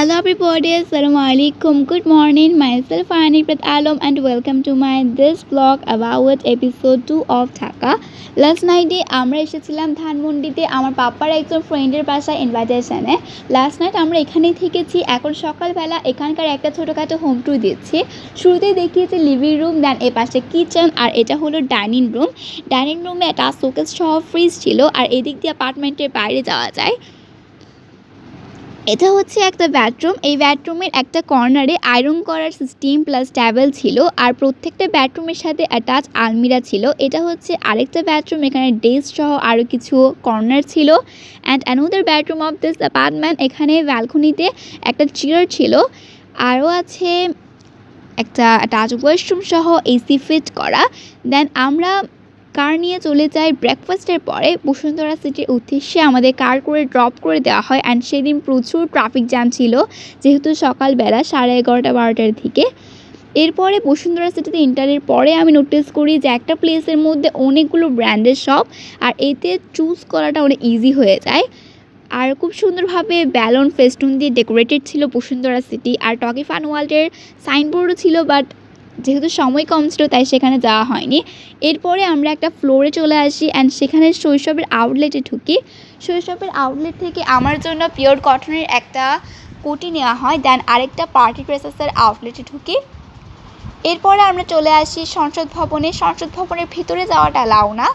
Hello everybody, Assalamu alaikum. Good morning. Myself Aniprat Alam and welcome to my this vlog about episode 2 of Dhaka. Last নাইটে আমরা এসেছিলাম ধানমন্ডিতে আমার পাপার একজন ফ্রেন্ডের বাসায় ইনভাইটেশনে লাস্ট নাইট আমরা এখানেই থেকেছি এখন সকালবেলা এখানকার একটা ছোটোখাটো হোম ট্যুর দিচ্ছি শুরুতেই দেখিয়েছি লিভিং রুম দেন এ পাশে কিচেন আর এটা হলো ডাইনিং রুম ডাইনিং রুমে একটা শোকেস সহ ফ্রিজ ছিল আর এদিক দিয়ে অ্যাপার্টমেন্টের বাইরে যাওয়া যায় এটা হচ্ছে একটা বেডরুম এই বেডরুমের একটা কর্নারে আয়রন করার সিস্টেম প্লাস ট্যাবেল ছিল আর প্রত্যেকটা বেডরুমের সাথে অ্যাটাচ আলমিরা ছিল। এটা হচ্ছে আরেকটা বেডরুম এখানে ডেস্ক সহ আরও কিছু কর্নার ছিল। And another bedroom of this apartment এখানে ব্যালকনিতে একটা চেয়ার ছিল। আরও আছে একটা অ্যাটাচ ওয়াশরুম সহ এসি ফিট করা। দেন আমরা কার নিয়ে চলে যাই ব্রেকফাস্টের পরে, বসুন্ধরা সিটির উদ্দেশ্যে আমাদের কার করে ড্রপ করে দেওয়া হয় অ্যান্ড সেদিন প্রচুর ট্রাফিক জ্যাম ছিল, যেহেতু সকালবেলা সাড়ে এগারোটা বারোটার দিকে। এরপরে বসুন্ধরা সিটিতে ইন্টারের পরে আমি নোটিস করি যে একটা প্লেসের মধ্যে অনেকগুলো ব্র্যান্ডের শপ আর এতে চুজ করাটা অনেক ইজি হয়ে যায়। আর খুব সুন্দরভাবে ব্যালন ফেস্টুন দিয়ে ডেকোরেটেড ছিল বসুন্ধরা সিটি আর টকি ফান ওয়ার্ল্ডের সাইনবোর্ডও ছিল বাট যেহেতু সময় কম ছিল, তাই সেখানে যাওয়া হয়নি। এরপরে আমরা একটা ফ্লোরে চলে আসি অ্যান্ড সেখানে শৈশবের আউটলেটে ঢুকি। শৈশবের আউটলেট থেকে আমার জন্য পিওর কটনের একটা কোটি নেওয়া হয় দেন আরেকটা পার্টি ড্রেসেসের আউটলেটে ঢুকি। এরপরে আমরা চলে আসি সংসদ ভবনে। সংসদ ভবনের ভিতরে যাওয়াটা লাও না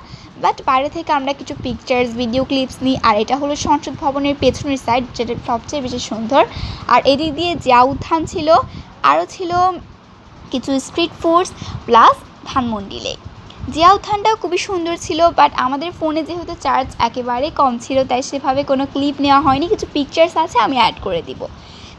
বাট বাইরে থেকে আমরা কিছু পিকচার্স ভিডিও ক্লিপস নিই, আর এটা হলো সংসদ ভবনের পেছনের সাইড যেটা সবচেয়ে বেশি সুন্দর। আর এদিক দিয়ে যা উত্থান ছিল, আরও ছিল কিছু street foods plus Dhanmondi lake Zia উত্থানটাও খুবই সুন্দর ছিল বাট আমাদের ফোনে যেহেতু চার্জ একেবারে কম ছিল, তাই সেভাবে কোনো ক্লিপ নেওয়া হয়নি, কিছু পিকচার্স আছে আমি অ্যাড করে দিব।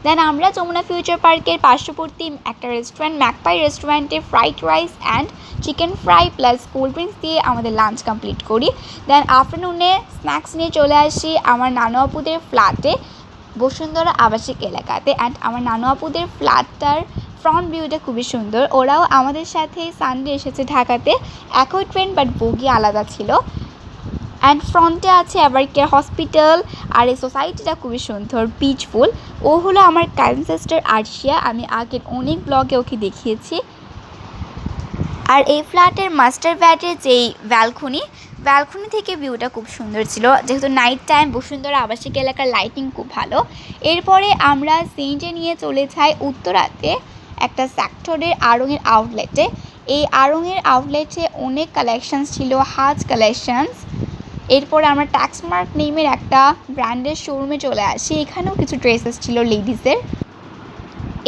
দেন আমরা যমুনা ফিউচার পার্কের পার্শ্ববর্তী একটা রেস্টুরেন্ট ম্যাকপাই রেস্টুরেন্টে fried rice and chicken fry plus cold drinks দিয়ে আমাদের লাঞ্চ কমপ্লিট করি। দেন আফটারনুনে স্ন্যাক্স নিয়ে চলে আসি আমার নানু আপুদের ফ্ল্যাটে বসুন্ধরা আবাসিক এলাকাতে। অ্যান্ড আমার নানু আপুদের ফ্ল্যাটটার ফ্রন্ট ভিউটা খুবই সুন্দর। ওরাও আমাদের সাথে সানডে এসেছে ঢাকাতে। একই ট্রেন বাট বগি আলাদা ছিল। অ্যান্ড ফ্রন্টে আছে আবার হসপিটাল আর এই সোসাইটিটা খুবই সুন্দর পিচফুল ও হলো আমার কারেন্ট সিস্টার আর্শিয়া আমি আগের অনেক ব্লগে ওকে দেখিয়েছি। আর এই ফ্ল্যাটের মাস্টার ব্যাটের যেই ব্যালকনি ব্যালকনি থেকে ভিউটা খুব সুন্দর ছিল। যেহেতু নাইট টাইম বসুন্ধরা আবাসিক এলাকার লাইটিং খুব ভালো। এরপরে আমরা সেন্টে নিয়ে চলে যাই উত্তরাতে। একটা সেক্টরের আড়ংয়ের আউটলেটে এই আড়ংয়ের আউটলেটে অনেক কালেকশানস ছিল হাজ কালেকশানস এরপরে আমরা ট্যাক্সমার্ক নেমের একটা ব্র্যান্ডের শোরুমে চলে আসি। এখানেও কিছু ড্রেসেস ছিল লেডিসের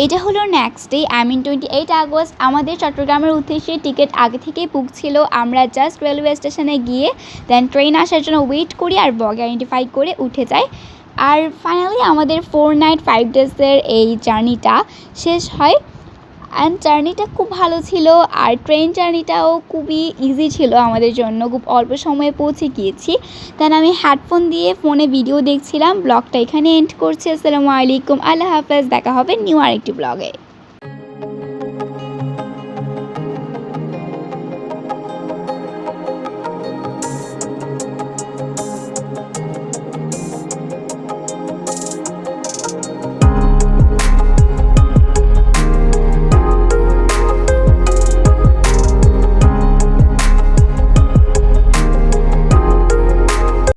এটা হলো next day I mean twenty eight August. আমাদের চট্টগ্রামের উদ্দেশ্যে টিকিট আগে থেকেই বুক ছিল। আমরা জাস্ট রেলওয়ে স্টেশনে গিয়ে দেন ট্রেন আসার জন্য ওয়েট করি আর বগে আইডেন্টিফাই করে উঠে যাই। আর ফাইনালি আমাদের ফোর নাইট ফাইভ ডেজের এই জার্নিটা শেষ হয়। অ্যান্ড জার্নিটা খুব ভালো ছিল, আর ট্রেন জার্নিটাও খুবই ইজি ছিল আমাদের জন্য। খুব অল্প সময়ে পৌঁছে গিয়েছি। দেন আমি হেডফোন দিয়ে ফোনে ভিডিও দেখছিলাম। ব্লগটা এখানে এন্ড করছি। আসসালামু আলাইকুম। আল্লাহ হাফেজ। দেখা হবে নিউ আরেকটি ব্লগে